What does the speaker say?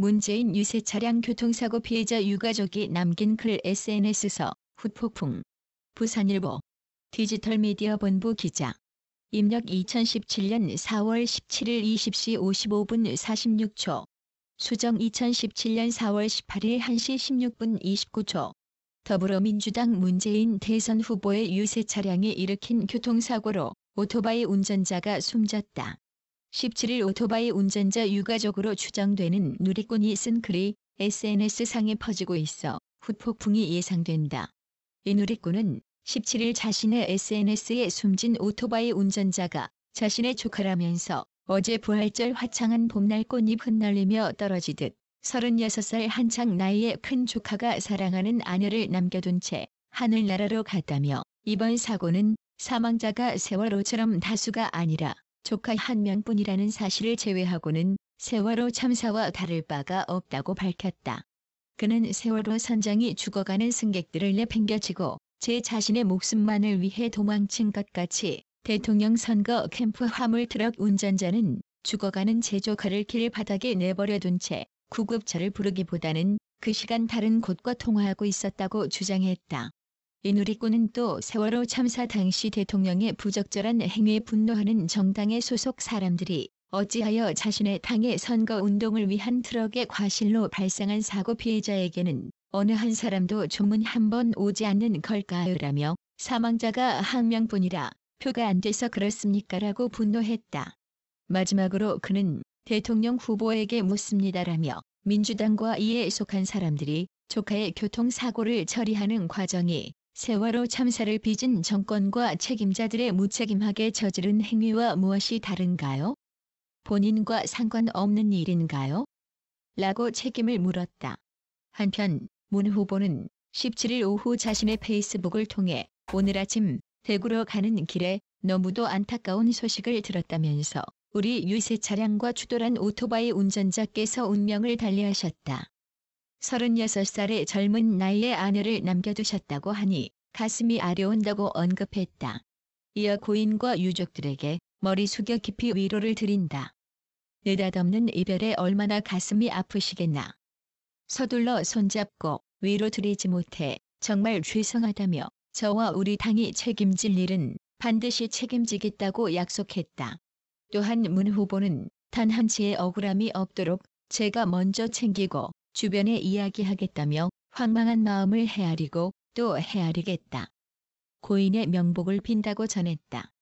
문재인 유세 차량 교통사고 피해자 유가족이 남긴 글 SNS서 후폭풍. 부산일보 디지털미디어 본부 기자 입력 2017년 4월 17일 20시 55분 46초 수정 2017년 4월 18일 1시 16분 29초 더불어민주당 문재인 대선 후보의 유세 차량이 일으킨 교통사고로 오토바이 운전자가 숨졌다. 17일 오토바이 운전자 유가족으로 추정되는 누리꾼이 쓴 글이 SNS상에 퍼지고 있어 후폭풍이 예상된다. 이 누리꾼은 17일 자신의 SNS에 숨진 오토바이 운전자가 자신의 조카라면서 어제 부활절 화창한 봄날 꽃잎 흩날리며 떨어지듯 36살 한창 나이의 큰 조카가 사랑하는 아내를 남겨둔 채 하늘나라로 갔다며 이번 사고는 사망자가 세월호처럼 다수가 아니라 조카 한 명뿐이라는 사실을 제외하고는 세월호 참사와 다를 바가 없다고 밝혔다. 그는 세월호 선장이 죽어가는 승객들을 내팽겨치고 제 자신의 목숨만을 위해 도망친 것 같이 대통령 선거 캠프 화물 트럭 운전자는 죽어가는 제 조카를 길 바닥에 내버려둔 채 구급차를 부르기보다는 그 시간 다른 곳과 통화하고 있었다고 주장했다. 이 누리꾼은 또 세월호 참사 당시 대통령의 부적절한 행위에 분노하는 정당의 소속 사람들이 어찌하여 자신의 당의 선거 운동을 위한 트럭의 과실로 발생한 사고 피해자에게는 어느 한 사람도 조문 한 번 오지 않는 걸까요라며 사망자가 한 명뿐이라 표가 안 돼서 그렇습니까라고 분노했다. 마지막으로 그는 대통령 후보에게 묻습니다라며 민주당과 이에 속한 사람들이 조카의 교통사고를 처리하는 과정이 세월호 참사를 빚은 정권과 책임자들의 무책임하게 저지른 행위와 무엇이 다른가요? 본인과 상관없는 일인가요? 라고 책임을 물었다. 한편 문 후보는 17일 오후 자신의 페이스북을 통해 오늘 아침 대구로 가는 길에 너무도 안타까운 소식을 들었다면서 우리 유세 차량과 추돌한 오토바이 운전자께서 운명을 달리하셨다. 36살의 젊은 나이에 아내를 남겨두셨다고 하니 가슴이 아려온다고 언급했다. 이어 고인과 유족들에게 머리 숙여 깊이 위로를 드린다. 느닷없는 이별에 얼마나 가슴이 아프시겠나. 서둘러 손잡고 위로 드리지 못해 정말 죄송하다며 저와 우리 당이 책임질 일은 반드시 책임지겠다고 약속했다. 또한 문 후보는 단 한치의 억울함이 없도록 제가 먼저 챙기고 주변에 이야기하겠다며 황망한 마음을 헤아리고 또 헤아리겠다. 고인의 명복을 빈다고 전했다.